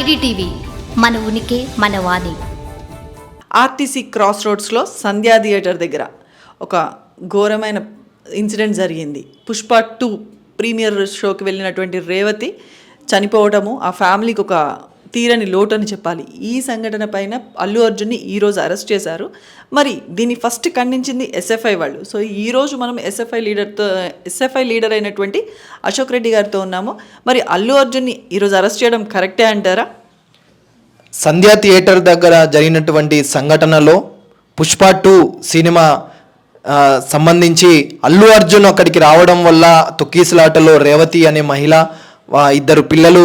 IDTV మన ఉనికి మన వాణి. ఆర్టీసీ క్రాస్ రోడ్స్లో సంధ్యా థియేటర్ దగ్గర ఒక ఘోరమైన ఇన్సిడెంట్ జరిగింది. పుష్ప టూ ప్రీమియర్ షోకి వెళ్ళినటువంటి రేవతి చనిపోవడము ఆ ఫ్యామిలీకి ఒక తీరని లోటు అని చెప్పాలి. ఈ సంఘటన పైన అల్లు అర్జున్ని ఈరోజు అరెస్ట్ చేశారు. మరి దీన్ని ఫస్ట్ ఖండించింది ఎస్ఎఫ్ఐ వాళ్ళు. సో ఈరోజు మనం ఎస్ఎఫ్ఐ లీడర్తో ఎస్ఎఫ్ఐ లీడర్ అయినటువంటి అశోక్ రెడ్డి గారితో ఉన్నాము. మరి అల్లు అర్జున్ని ఈరోజు అరెస్ట్ చేయడం కరెక్టే అంటారా? సంధ్యా థియేటర్ దగ్గర జరిగినటువంటి సంఘటనలో పుష్ప టూ సినిమా సంబంధించి అల్లు అర్జున్ అక్కడికి రావడం వల్ల తొక్కీసులాటలో రేవతి అనే మహిళ ఇద్దరు పిల్లలు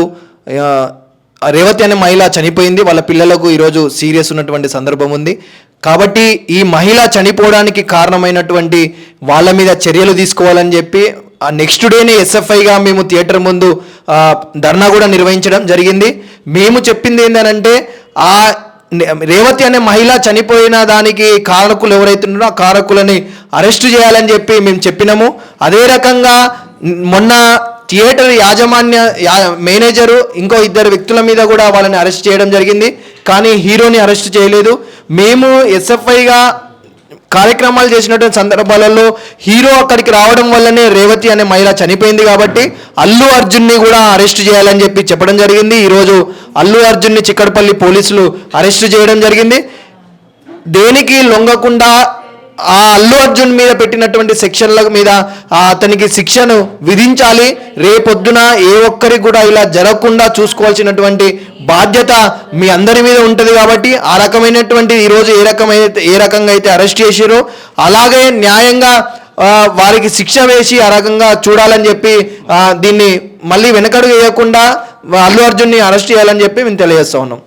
రేవతి అనే మహిళ చనిపోయింది. వాళ్ళ పిల్లలకు ఈరోజు సీరియస్ ఉన్నటువంటి సందర్భం ఉంది. కాబట్టి ఈ మహిళ చనిపోవడానికి కారణమైనటువంటి వాళ్ళ మీద చర్యలు తీసుకోవాలని చెప్పి నెక్స్ట్ డేనే ఎస్ఎఫ్ఐగా మేము థియేటర్ ముందు ధర్నా కూడా నిర్వహించడం జరిగింది. మేము చెప్పింది ఏంటంటే ఆ నే- రేవతి అనే మహిళ చనిపోయిన దానికి కారకులు ఎవరైతే ఉన్నారో ఆ కారకులని అరెస్ట్ చేయాలని చెప్పి మేము చెప్పినాము. అదే రకంగా మొన్న థియేటర్ యాజమాన్య మేనేజరు ఇంకో ఇద్దరు వ్యక్తుల మీద కూడా వాళ్ళని అరెస్ట్ చేయడం జరిగింది. కానీ హీరోని అరెస్ట్ చేయలేదు. మేము ఎస్ఎఫ్ఐగా కార్యక్రమాలు చేసినటువంటి సందర్భాలలో హీరో అక్కడికి రావడం వల్లనే రేవతి అనే మహిళ చనిపోయింది కాబట్టి అల్లు అర్జున్ని కూడా అరెస్ట్ చేయాలని చెప్పి చెప్పడం జరిగింది. ఈరోజు అల్లు అర్జున్ని చిక్కడపల్లి పోలీసులు అరెస్ట్ చేయడం జరిగింది. దేనికి లొంగకుండా ఆ అల్లు అర్జున్ మీద పెట్టినటువంటి సెక్షన్ల మీద అతనికి శిక్షను విధించాలి. రేపొద్దున ఏ ఒక్కరికి కూడా ఇలా జరగకుండా చూసుకోవాల్సినటువంటి బాధ్యత మీ అందరి మీద ఉంటుంది కాబట్టి ఆ రకమైనటువంటి ఈరోజు ఏ రకమైన ఏ రకంగా అయితే అరెస్ట్ చేసిరో అలాగే న్యాయంగా వారికి శిక్ష వేసి ఆ రకంగా చూడాలని చెప్పి దీన్ని మళ్ళీ వెనకడుగు వేయకుండా అల్లు అర్జున్ని అరెస్ట్ చేయాలని చెప్పి మేము తెలియజేస్తా ఉన్నాం.